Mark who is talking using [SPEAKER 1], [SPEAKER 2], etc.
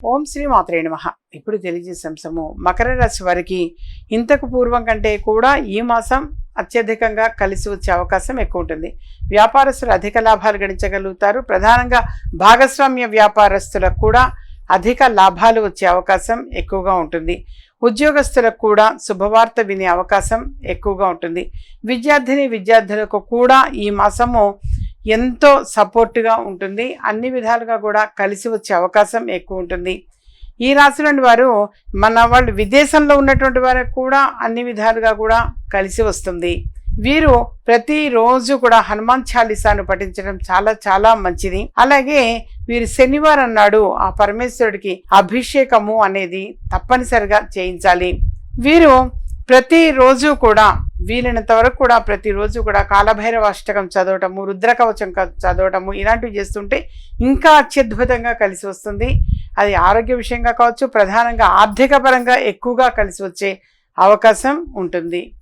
[SPEAKER 1] ఓం శ్రీ మాత్రే నమ. ఇప్పుడు తెలియజేసే అంశము మకర రాశి వారికి ఇంతకు పూర్వం కంటే కూడా ఈ మాసం అత్యధికంగా కలిసి వచ్చే అవకాశం ఎక్కువ ఉంటుంది. వ్యాపారస్తులు అధిక లాభాలు గడించగలుగుతారు ప్రధానంగా భాగస్వామ్య వ్యాపారస్తులకు కూడా అధిక లాభాలు వచ్చే అవకాశం ఎక్కువగా ఉంటుంది. ఉద్యోగస్తులకు కూడా శుభవార్త వినే అవకాశం ఎక్కువగా ఉంటుంది. విద్యార్థిని విద్యార్థులకు కూడా ఈ మాసము ఎంతో సపోర్ట్గా ఉంటుంది. అన్ని విధాలుగా కూడా కలిసి వచ్చే అవకాశం ఎక్కువ ఉంటుంది. ఈ రాశిలోని వారు మన వాళ్ళు విదేశంలో ఉన్నటువంటి వారికి కూడా అన్ని విధాలుగా కూడా కలిసి వస్తుంది. వీరు ప్రతిరోజు కూడా హనుమాన్ చాలీసాను పఠించడం చాలా చాలా మంచిది. అలాగే వీరు శనివారం నాడు ఆ పరమేశ్వరుడికి అభిషేకము అనేది తప్పనిసరిగా చేయించాలి. వీరు ప్రతిరోజు కూడా వీలైనంత వరకు కూడా ప్రతిరోజు కూడా కాలభైరవ అష్టకం చదవటము రుద్రకవచం క- చదవటము ఇలాంటివి చేస్తుంటే ఇంకా అత్యద్భుతంగా కలిసి వస్తుంది. అది ఆరోగ్య విషయంగా కావచ్చు ప్రధానంగా ఆర్థిక పరంగా ఎక్కువగా కలిసి వచ్చే అవకాశం ఉంటుంది.